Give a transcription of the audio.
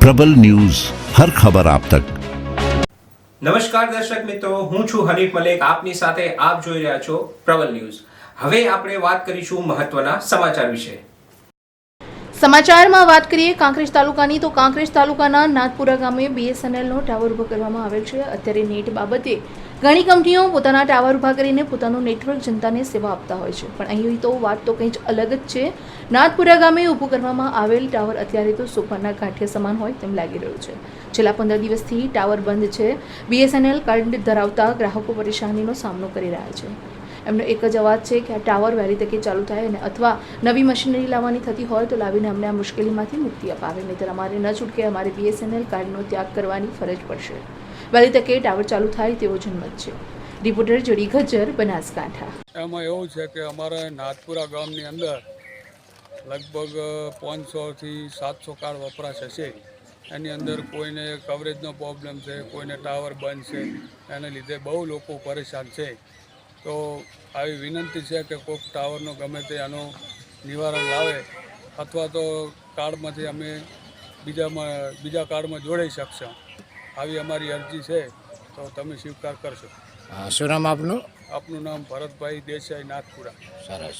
પ્રબલ news, હર ખબર આપ તક. નમસ્કાર દર્શક મિત્રો, હું છું હરીફ મલેક. આપની સાથે આપ જોઈ રહ્યા છો પ્રબલ ન્યૂઝ. હવે આપણે વાત કરીશું મહત્વના સમાચાર વિશે. સમાચારમાં વાત કરીએ કાંકરેજ તાલુકાની, તો કાંકરેજ તાલુકાના નાથપુરા ગામે બીએસએનએલનો ટાવર ઊભો કરવામાં આવેલ છે. અત્યારે નેટ બાબતે ઘણી કંપનીઓ પોતાના ટાવર ઊભા કરીને પોતાનું નેટવર્ક જનતાને સેવા આપતા હોય છે. પણ અહીં તો વાત તો કંઈ જ અલગ જ છે. નાથપુરા ગામે ઊભું કરવામાં આવેલ ટાવર અત્યારે તો સોપાના ગાંઠિયા સમાન હોય તેમ લાગી રહ્યું છે. છેલ્લા પંદર દિવસથી ટાવર બંધ છે. બીએસએનએલ કાર્ડ ધરાવતા ગ્રાહકો પરેશાનીનો સામનો કરી રહ્યા છે. એમનો એક જ અવાજ છે કે આ ટાવર વહેલી તકે ચાલુ થાય અને અથવા નવી મશીનરી લાવવાની થતી હોય તો લાવીને અમને આ મુશ્કેલીમાંથી મુક્તિ અપાવે. નહીંતર અમારે ન છૂટકે અમારે બીએસએનએલ કાર્ડનો ત્યાગ કરવાની ફરજ પડશે. વહેલી તકે ટાવર ચાલુ થાય તેવો જન્મત છે. રિપોર્ટર જોડી ગજર બનાસકાંઠા. એમાં એવું છે કે અમારા નાથપુરા ગામની અંદર લગભગ પાંચસોથી સાતસો કાર્ડ વપરાશ હશે એની અંદર કોઈને કવરેજનો પ્રોબ્લેમ છે, કોઈને ટાવર બંધ છે. એને લીધે બહુ લોકો પરેશાન છે. તો આવી વિનંતી છે કે કોઈક ટાવરનો ગમે તે આનું નિવારણ લાવે અથવા તો કાર્ડમાંથી અમે બીજામાં બીજા કાર્ડમાં જોડાઈ શકશો. આવી અમારી અરજી છે તો તમે સ્વીકાર કરશો. શું નામ આપનું? આપનું નામ ભરતભાઈ દેસાઈ નાથપુરા સરસ